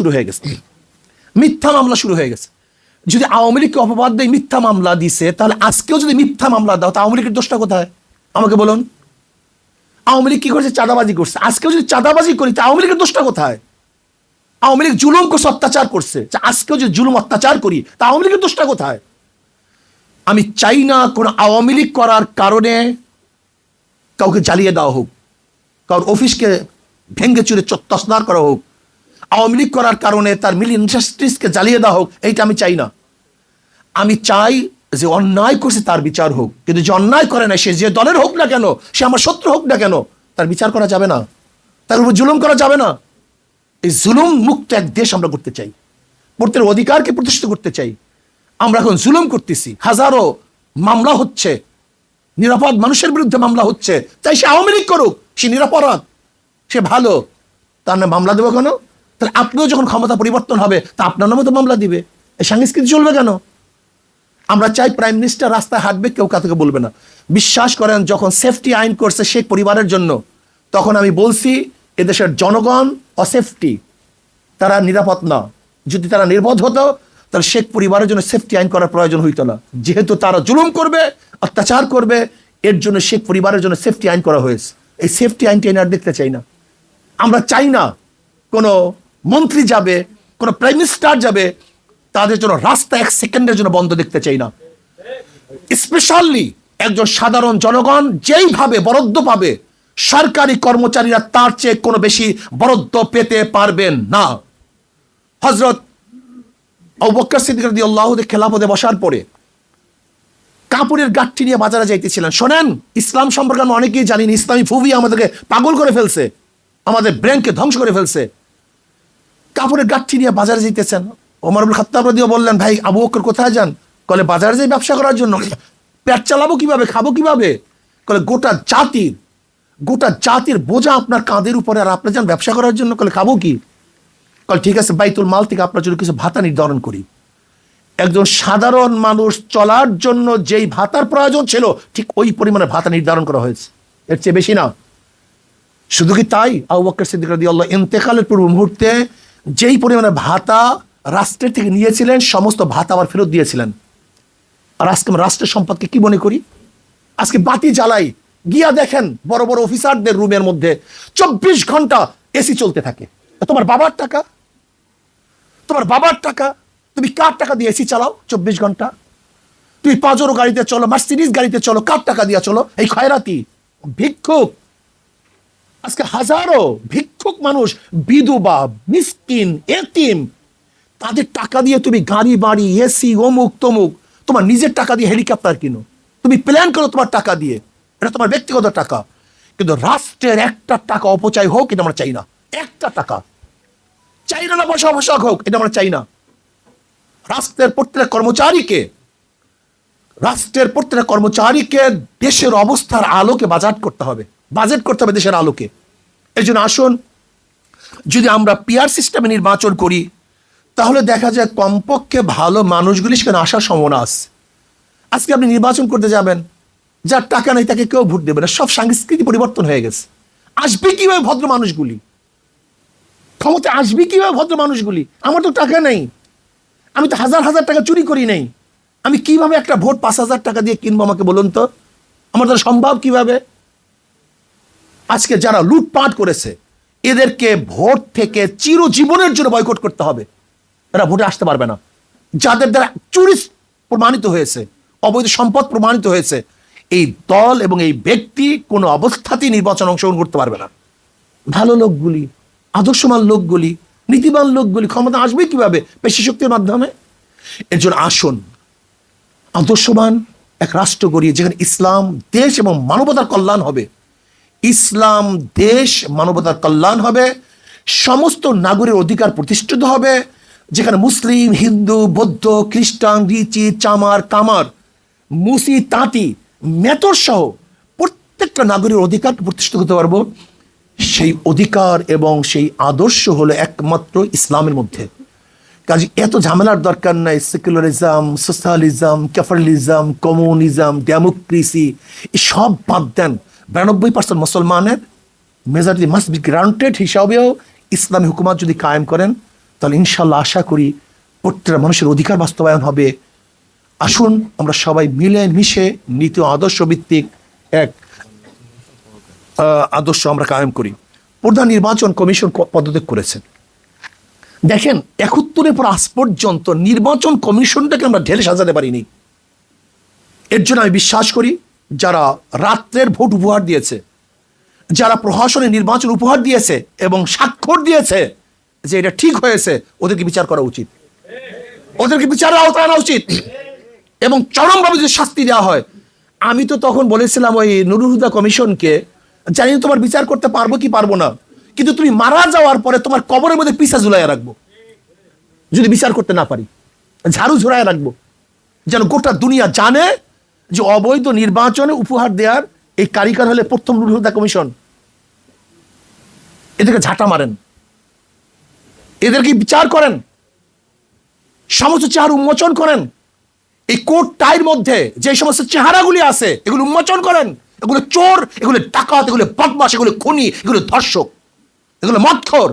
শুরু হয়ে গেছে। মিথ্যা মামলা শুরু হয়ে গেছে। যদি আওয়ামী লীগকে অপবাদ দেয়, মিথ্যা মামলা দিছে, তাহলে আজকেও যদি মিথ্যা মামলা দাও তা আওয়ামী লীগের দোষটা কোথায়? আমাকে বলুন। আওয়ামী লীগ কি করছে? চাঁদাবাজি করছে। আজকেও যদি চাঁদাবাজি করি, তা আওয়ামী লীগের দোষটা কোথায়? আওয়ামী লীগ জুলুম করছে, অত্যাচার করছে। আজকেও যদি জুলুম, অত্যাচার করি, তা আওয়ামী লীগের দোষটা কোথায়? আমি চাই না কোন আওয়ামী লীগ করার কারণে কাউকে জ্বালিয়ে দেওয়া হোক, কারোর অফিসকে ভেঙ্গে চুরে তসনার করা হোক আওয়ামী লীগ করার কারণে তার মিল ইন্ডাস্ট্রিজকে জ্বালিয়ে দেওয়া হোক, এইটা আমি চাই না। আমি চাই যে অন্যায় করছে তার বিচার হোক। কিন্তু যে অন্যায় করে না, সে যে দলের হোক না কেন, সে আমার শত্রু হোক না কেন, তার বিচার করা যাবে না। তার উপর জুলুম করা যাবে না। এই জুলুম মুক্ত এক দেশ আমরা করতে চাই। প্রত্যেক অধিকারকে প্রতিষ্ঠিত করতে চাই। আমরা এখন জুলুম করতেছি। হাজারো মামলা হচ্ছে। নিরাপদ মানুষের বিরুদ্ধে মামলা হচ্ছে। তাই সে আওয়ামী লীগ করুক, সে নিরাপরাধ, সে ভালো। তার নামে মামলা দেবো কেন? তাহলে আপনিও যখন ক্ষমতা পরিবর্তন হবে, তা আপনার নামে তো মামলা দিবে। এই সংস্কৃতি চলবে কেন? আমরা চাই প্রাইম মিনিস্টার রাস্তায় হাঁটবে, কেউ কাউকে বলবে না। বিশ্বাস করেন, যখন সেফটি আইন করছে শেখ পরিবারের জন্য, তখন আমি বলছি, এদেশের জনগণ অসেফটি তারা নিরাপদ না। যদি তারা নির্বোধ হতো, তাহলে শেখ পরিবারের জন্য সেফটি আইন করার প্রয়োজন হইতো না। যেহেতু তারা জুলুম করবে, অত্যাচার করবে, এর জন্য শেখ পরিবারের জন্য সেফটি আইন করা হয়েছে। এই সেফটি আইনটি এনে আর দেখতে চাই না। আমরা চাই না কোনো মন্ত্রী যাবে, কোনো প্রাইম মিনিস্টার যাবে, তাদের জন্য রাস্তা এক সেকেন্ডের জন্য বন্ধ দেখতে চাই না। স্পেশালি একজন সাধারণ জনগণ যেইভাবে বরাদ্দ পাবে, সরকারি কর্মচারীরা তার চেয়ে কোনো বেশি বরাদ্দ পেতে পারবেন না। হজরত অবক্কর সিদ্দিক বসার পরে কাপড়ের গাঠটি নিয়ে বাজারে যাইতেছিলেন। শোনেন, ইসলাম সম্পর্কে আমরা অনেকেই জানিনি ইসলামী ফুবি আমাদেরকে পাগল করে ফেলছে, আমাদের ব্রেনকে ধ্বংস করে ফেলছে। কাপড়ের গাঠটি নিয়ে বাজারে যেতেছেন ওমর আবুল খাত্তাব রাদিও বললেন, ভাই, আবু বকর কোথায় যান? কলে, বাজারে যাই ব্যবসা করার জন্য। পেট চালাবো কীভাবে? খাব কীভাবে? কলে, গোটা জাতির গোটা জাতির বোঝা আপনার কাঁধের উপরে আর আপনি যান ব্যবসা করার জন্য। কলে, খাব কি? কল, ঠিক আছে, বাইতুল মাল থেকে আপনার জন্য কিছু ভাতা নির্ধারণ করি। একজন সাধারণ মানুষ চলার জন্য যেই ভাতার প্রয়োজন ছিল, ঠিক ওই পরিমাণে ভাতা নির্ধারণ করা হয়েছে। এর চেয়ে বেশি না। শুধু কি তাই? আবু বকর সিদ্দিক রাদিয়াল্লাহু ইন্তেকালের পূর্ব মুহূর্তে যেই পরিমাণে ভাতা রাষ্ট্রের থেকে নিয়েছিলেন, সমস্ত ভাতা আবার ফেরত দিয়েছিলেন। আর আজকে আমরা রাষ্ট্রের সম্পদকে কি মনে করি? আজকে বাতি জ্বালাই, গিয়া দেখেন বড় বড় অফিসারদের রুমের মধ্যে চব্বিশ ঘণ্টা এসি চলতে থাকে। তোমার বাবার টাকা? তোমার বাবার টাকা? তুমি কার টাকা দিয়ে এসি চালাও চব্বিশ ঘণ্টা? তুমি পাজরো গাড়িতে চলো, মার্সিডিজ গাড়িতে চলো, কার টাকা দিয়ে চলো? এই খয়রাতি? ভিক্ষুক। আজকে হাজারো ভিক্ষুক মানুষ, বিধবা, মিসকিন, এতিম, তাদের টাকা দিয়ে তুমি গাড়ি, বাড়ি, এসি, অমুক, তমুক, তোমার নিজের টাকা দিয়ে হেলিকপ্টার কিনো। তুমি প্ল্যান করো তোমার টাকা দিয়ে। এটা তোমার ব্যক্তিগত টাকা। কিন্তু রাষ্ট্রের একটা টাকা অপচয় হোক, এটা আমরা চাই না। একটা টাকা। চাই না বসা বসাক হোক, এটা আমরা চাই না। রাষ্ট্রের প্রত্যেক কর্মচারীকে, রাষ্ট্রের প্রত্যেক কর্মচারীকে দেশের অবস্থার আলোকে বাজেট করতে হবে। বাজেট করতে হবে দেশের আলোকে। এই আসুন যদি আমরা পিয়ার সিস্টেমে নির্বাচন করি, তাহলে দেখা যায় কমপক্ষে ভালো মানুষগুলি সেখানে আসার সম্ভাবনা আছে। আজকে আপনি নির্বাচন করতে যাবেন, যার টাকা নেই তাকে কেউ ভোট দেবে না, সব সংস্কৃতি পরিবর্তন হয়ে গেছে। আসবে কীভাবে ভদ্র মানুষগুলি? ক্ষমতা আসবে কীভাবে ভদ্র মানুষগুলি? আমার তো টাকা নেই। আমি তো হাজার হাজার টাকা চুরি করি নেই। আমি কীভাবে একটা ভোট পাঁচ হাজার টাকা দিয়ে কিনবো আমাকে বলুন তো? আমার দ্বারা সম্ভব কীভাবে? আজকে যারা লুটপাট করেছে এদেরকে ভোট থেকে চিরজীবনের জন্য বয়কট করতে হবে। এরা ভোটে আসতে পারবে না। যাদের দ্বারা চুরি প্রমাণিত হয়েছে, অবৈধ সম্পদ প্রমাণিত হয়েছে, এই দল এবং এই ব্যক্তি কোনো অবস্থাতেই নির্বাচন অংশগ্রহণ করতে পারবে না। ভালো লোকগুলি, আদর্শমান লোকগুলি, নীতিবান লোকগুলি ক্ষমতা আসবে কীভাবে? পেশি শক্তির মাধ্যমে। এর জন্য আসুন, আদর্শবান এক রাষ্ট্র গড়িয়ে যেখানে ইসলাম, দেশ এবং মানবতার কল্যাণ হবে। ইসলাম, দেশ, মানবতার কল্যাণ হবে, সমস্ত নাগরিক অধিকার প্রতিষ্ঠিত হবে, যেখানে মুসলিম, হিন্দু, বৌদ্ধ, খ্রিস্টান, রিচি, চামার, কামার, মুসি, তাঁতি, মেতর সহ প্রত্যেকটা নাগরিক অধিকার প্রতিষ্ঠিত করতে পারব। সেই অধিকার এবং সেই আদর্শ হলো একমাত্র ইসলামের মধ্যে। কাজে এত ঝামেলার দরকার নাই, secularism, socialism capitalism communism, democracy সব বাদ দেন। বিরানব্বই পার্সেন্ট মুসলমানের মেজরিটি মাস্ট বি গ্রান্টেড হিসাবেও ইসলামী হুকুমাত যদি কায়েম করেন, তাহলে ইনশাল্লাহ আশা করি প্রত্যেকটা মানুষের অধিকার বাস্তবায়ন হবে। আসুন, আমরা সবাই মিলে মিশে নীতি আদর্শ ভিত্তিক এক আদর্শ আমরা কায়েম করি। প্রধান নির্বাচন কমিশন পদত্যাগ করেছেন। দেখেন, একাত্তরের পর আজ পর্যন্ত নির্বাচন কমিশনটাকে আমরা ঢেলে সাজাতে পারিনি। এর জন্য আমি বিশ্বাস করি যারা রাত্রের ভোট উপহার দিয়েছে, যারা প্রশাসনে নির্বাচন উপহার দিয়েছে এবং স্বাক্ষর দিয়েছে যে এটা ঠিক হয়েছে, ওদেরকে বিচার করা উচিত। ওদেরকে আওতায় আনা উচিত। এবং চরমভাবে যদি শাস্তি দেওয়া হয়, আমি তো তখন বলেছিলাম ওই নুরুল হুদা কমিশনকে, জানি তোমার বিচার করতে পারব কি পারব না, কিন্তু তুমি মারা যাওয়ার পরে তোমার কবরের মধ্যে পিসা ঝুলাইয়া রাখব। যদি বিচার করতে না পারি, ঝাড়ু ঝুলাইয়া রাখব। যেন গোটা দুনিয়া জানে যে অবৈধ নির্বাচনে উপহার দেওয়ার এই কারিগর হলে প্রথম নুরুল হুদা কমিশন। এদেরকে ঝাঁটা মারেন। এদেরকে বিচার করেন। সমস্ত চেহারা উন্মোচন করেন। এই কোর্ট টাইর মধ্যে যে সমস্ত চেহারাগুলি আছে, এগুলো উন্মোচন করেন। এগুলো চোর, এগুলো ডাকাত, এগুলো বদমাস এগুলো খুনি, এগুলো ধর্ষক, এগুলো মৎখর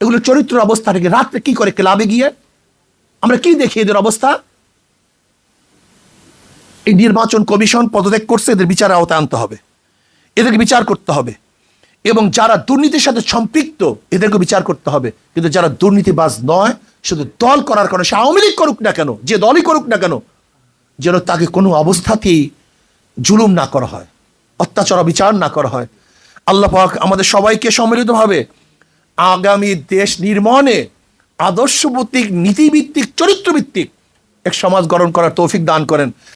এগুলো চরিত্র অবস্থা থেকে রাত্রে কি করে ক্লাবে গিয়ে? আমরা কি দেখি এদের অবস্থা? এই নির্বাচন কমিশন পদত্যাগ করছে, এদের বিচার আওতায় আনতে হবে। এদেরকে বিচার করতে হবে। এবং যারা দুর্নীতির সাথে সম্পৃক্ত এদেরকে বিচার করতে হবে। কিন্তু যারা দুর্নীতিবাজ নয়, শুধু দল করার কারণে, সে আওয়ামী লীগ করুক না কেন, যে দলই করুক না কেন, যেন তাকে কোনো অবস্থাতেই জুলুম না করা হয়, অত্যাচার বিচার না করা হয়। আল্লাহ পাক আমাদের সবাইকে সম্মিলিতভাবে আগামী দেশ নির্মাণে আদর্শভিত্তিক নীতিভিত্তিক, চরিত্রভিত্তিক এক সমাজ গঠন করার তৌফিক দান করেন।